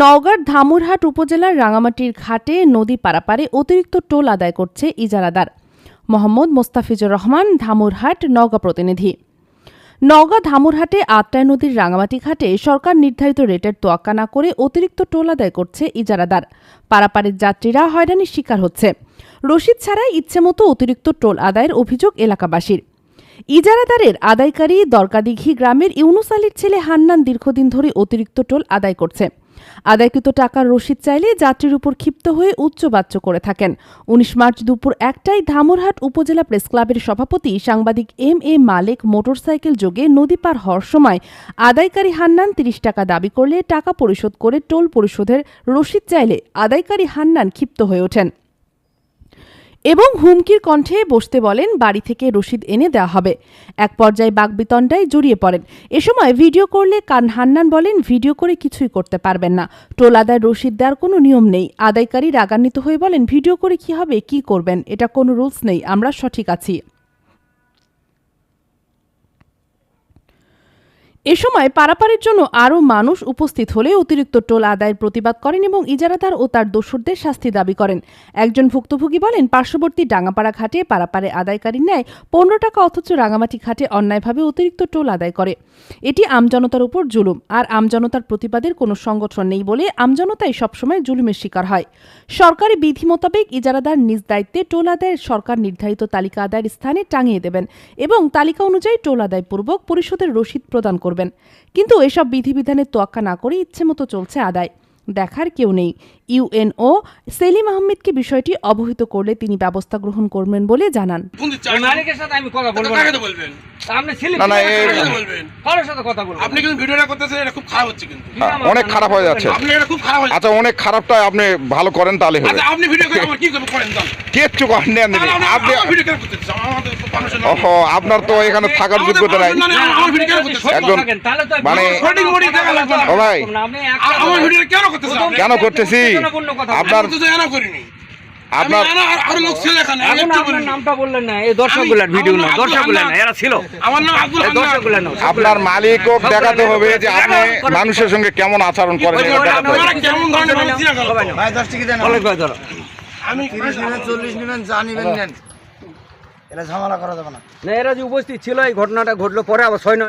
নওগাঁর ধামুরহাট উপজেলার রাঙামাটির ঘাটে নদী পারাপারে অতিরিক্ত টোল আদায় করছে ইজারাদার। মোহাম্মদ মোস্তাফিজুর রহমান ধামুরহাট নওগাঁ প্রতিনিধি। নওগাঁ ধামুরহাটে আত্রাই নদীর রাঙামাটি ঘাটে সরকার নির্ধারিত রেটের তোয়াক্কা না করে অতিরিক্ত টোল আদায় করছে ইজারাদার। পারাপারের যাত্রীরা হয়রানির শিকার হচ্ছে। রসিদ ছাড়াই ইচ্ছেমতো অতিরিক্ত টোল আদায়ের অভিযোগ এলাকাবাসীর। ইজারাদারের আদায়কারী দরকাদিঘি গ্রামের ইউনুস আলীর ছেলে হান্নান দীর্ঘদিন ধরে অতিরিক্ত টোল আদায় করছে। আদায়কৃত টাকার রসিদ চাইলে যাত্রীর উপর ক্ষিপ্ত হয়ে উচ্চবাচ্য করে থাকেন। উনিশ মার্চ দুপুর একটায় ধামরহাট উপজেলা প্রেস ক্লাবের সভাপতি সাংবাদিক এম এ মালেক মোটরসাইকেল যোগে নদী পার হওয়ার সময় আদায়কারী হান্নান তিরিশ টাকা দাবি করলে টাকা পরিশোধ করে টোল পরিশোধের রসিদ চাইলে আদায়কারী হান্নান ক্ষিপ্ত হয়ে ওঠেন। এবং হুমকির কণ্ঠে বসতে বলেন, বাড়ি থেকে রশিদ এনে দেওয়া হবে। এক পর্যায়ে বাগবিতণ্ডায় জড়িয়ে পড়েন। এ সময় ভিডিও করলে কান হান্নান বলেন, ভিডিও করে কিছুই করতে পারবেন না। টোল আদায় রশিদ দেওয়ার কোনো নিয়ম নেই। আদায়কারী রাগান্বিত হয়ে বলেন, ভিডিও করে কি হবে? কি করবেন? এটা কোনো রুলস নেই। আমরা সঠিক আছি। এ সময় পারাপারের জন্য আরও মানুষ উপস্থিত হলে অতিরিক্ত টোল আদায়ের প্রতিবাদ করেন এবং ইজারাদার ও তার দোসরদের শাস্তি দাবি করেন। একজন ভুক্তভোগী বলেন, পার্শ্ববর্তী ডাঙ্গাপাড়া ঘাটে পারাপারে আদায়কারী ন্যায় পনেরো টাকা অথচ রাঙামাটি ঘাটে অন্যায়ভাবে অতিরিক্ত টোল আদায় করে। এটি আমজনতার উপর জুলুম। আর আমজনতার প্রতিবাদের কোনো সংগঠন নেই বলে আমজনতাই সবসময় জুলুমের শিকার হয়। সরকারি বিধি মোতাবেক ইজারাদার নিজ দায়িত্বে টোল আদায়ের সরকার নির্ধারিত তালিকা আদায়ের স্থানে টাঙিয়ে দেবেন এবং তালিকা অনুযায়ী টোল আদায় পূর্বক পরিশোধের রসিদ প্রদান করবেন কিন্তু এসব বিধিবিধানের তোয়াক্কা না করে ইচ্ছেমতো চলছে আদায়। দেখার কেউ নেই। ইউএনও সেলিম আহমেদকে বিষয়টি অবহিত করলে তিনি ব্যবস্থা গ্রহণ করবেন বলে জানান। আমার- অনেক খারাপ হয়ে যাচ্ছে। আপনি এটা খুব খারাপ হচ্ছে আচ্ছা অনেক খারাপটা আপনি ভালো করেন তাহলে হবে আচ্ছা কিচ্ছু করেন আপনি। আপনার তো এখানে থাকার যোগ্যতা নাই। তো মানে- ভাই। আমার ভিডিও কেন? কেন করতেছি? আপনার- আপনার আনা আর- আরও লোক ছিল এখানে আমি এখন একটু আপনার বলিনি। নামটা বললেন না এই দর্শক ভিডিও না নাম দর্শক আব্দুলগুলার না এরা ছিল। আমার নাম আব্দুল এই দর্শকগুলার হান্নান না। আপনার মালিকও দেখাতে হবে যে আপনি মানুষের সঙ্গে কেমন আচরণ করেন কেমন ধরনের। ভাই দেন অনেক ভাই ধরো। আমি নেবেন নেবেন যা নেবেন নেন। এটা ঝামেলা করা যাবে না। না এরা যে উপস্থিত ছিল এই ঘটনাটা ঘটলো পরে আবার ছয় নয়